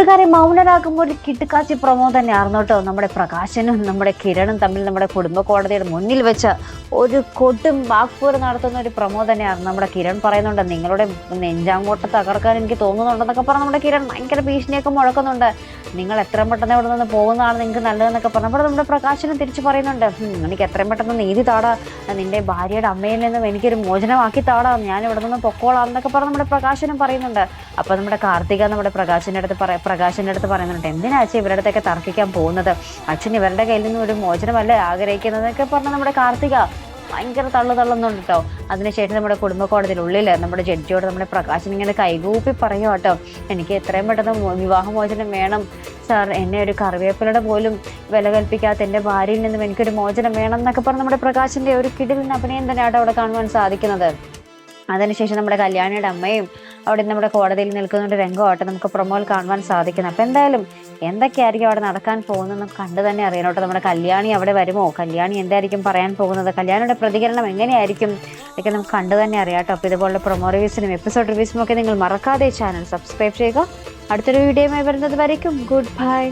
എല്ലാവരെയും മൗനരാകുമ്പോൾ ഒരു കിട്ടുകാച്ചി പ്രമോ തന്നെയായിരുന്നു കേട്ടോ. നമ്മുടെ പ്രകാശനും നമ്മുടെ കിരണും തമ്മിൽ നമ്മുടെ കുടുംബ കോടതിയുടെ മുന്നിൽ വെച്ച് ഒരു കൊടും വാക്പൂര് നടത്തുന്ന ഒരു പ്രമോ തന്നെയായിരുന്നു. നമ്മുടെ കിരൺ പറയുന്നുണ്ട് നിങ്ങളുടെ നെഞ്ചാങ്കോട്ട തകർക്കാൻ എനിക്ക് തോന്നുന്നുണ്ടെന്നൊക്കെ പറഞ്ഞ് നമ്മുടെ കിരൺ ഭയങ്കര ഭീഷണിയൊക്കെ മുഴക്കുന്നുണ്ട്. നിങ്ങൾ എത്രയും പെട്ടെന്ന് ഇവിടെ നിന്ന് പോകുന്നതാണ് നിങ്ങൾക്ക് നല്ലതെന്നൊക്കെ പറഞ്ഞു അപ്പോൾ നമ്മുടെ പ്രകാശനും തിരിച്ചു പറയുന്നുണ്ട് "ഹും, എനിക്ക് എത്രയും പെട്ടെന്ന് നീതി താടാ. നിന്റെ ഭാര്യയുടെ അമ്മയിൽ നിന്നും എനിക്കൊരു മോചനമാക്കി താടാം. ഞാൻ ഇവിടെ നിന്ന് പൊക്കോളാം എന്നൊക്കെ പറഞ്ഞ് നമ്മുടെ പ്രകാശനും പറയുന്നുണ്ട്. അപ്പോൾ നമ്മുടെ കാർത്തിക നമ്മുടെ പ്രകാശിന്റെ അടുത്ത് പറ പ്രകാശിന്റെ അടുത്ത് പറയുന്നുണ്ട് എന്തിനാ അച്ഛൻ ഇവരുടെ അടുത്തൊക്കെ തർക്കിക്കാൻ പോകുന്നത്? അച്ഛൻ ഇവരുടെ കയ്യിൽ നിന്ന് ഒരു മോചനമല്ലേ ആഗ്രഹിക്കുന്നതൊക്കെ പറഞ്ഞ് നമ്മുടെ കാർത്തിക ഭയങ്കര തള്ളു തള്ളുന്നുണ്ട് കേട്ടോ. അതിനുശേഷം നമ്മുടെ കുടുംബ കോടതിയിലുള്ളിൽ നമ്മുടെ ജഡ്ജിയോട് നമ്മുടെ പ്രകാശൻ ഇങ്ങനെ കൈകൂപ്പി പറയുക കേട്ടോ. എനിക്ക് എത്രയും പെട്ടെന്ന് വിവാഹമോചനം വേണം സാർ. എന്നെ ഒരു കറിവേപ്പിലയുടെ പോലും വില കൽപ്പിക്കാത്ത എന്റെ ഭാര്യയിൽ നിന്നും എനിക്കൊരു മോചനം വേണം എന്നൊക്കെ പറഞ്ഞ് നമ്മുടെ പ്രകാശിന്റെ ഒരു കിടിലിന് അഭിനയം തന്നെയാണ് അവിടെ കാണുവാൻ സാധിക്കുന്നത്. അതിനുശേഷം നമ്മുടെ കല്യാണിയുടെ അമ്മയും അവിടെ നമ്മുടെ കോടതിയിൽ നിൽക്കുന്ന രംഗമായിട്ട് നമുക്ക് പ്രൊമോൽ കാണുവാൻ സാധിക്കുന്നത് അപ്പം എന്തായാലും എന്തൊക്കെയായിരിക്കും അവിടെ നടക്കാൻ പോകുന്നതെന്ന് കണ്ടു തന്നെ അറിയണം കേട്ടോ. നമ്മുടെ കല്യാണി അവിടെ വരുമോ? കല്യാണി എന്തായിരിക്കും പറയാൻ പോകുന്നത്? കല്യാണിയുടെ പ്രതികരണം എങ്ങനെയായിരിക്കും ഇതൊക്കെ നമുക്ക് കണ്ടു തന്നെ അറിയാം കേട്ടോ. അപ്പോൾ ഇതുപോലുള്ള പ്രൊമോ റിവ്യൂസിനും എപ്പിസോഡ് റിവ്യൂസിനും ഒക്കെ നിങ്ങൾ മറക്കാതെ ചാനൽ സബ്സ്ക്രൈബ് ചെയ്യുക. അടുത്തൊരു വീഡിയോയുമായി വരുന്നത് വരയ്ക്കും. Good bye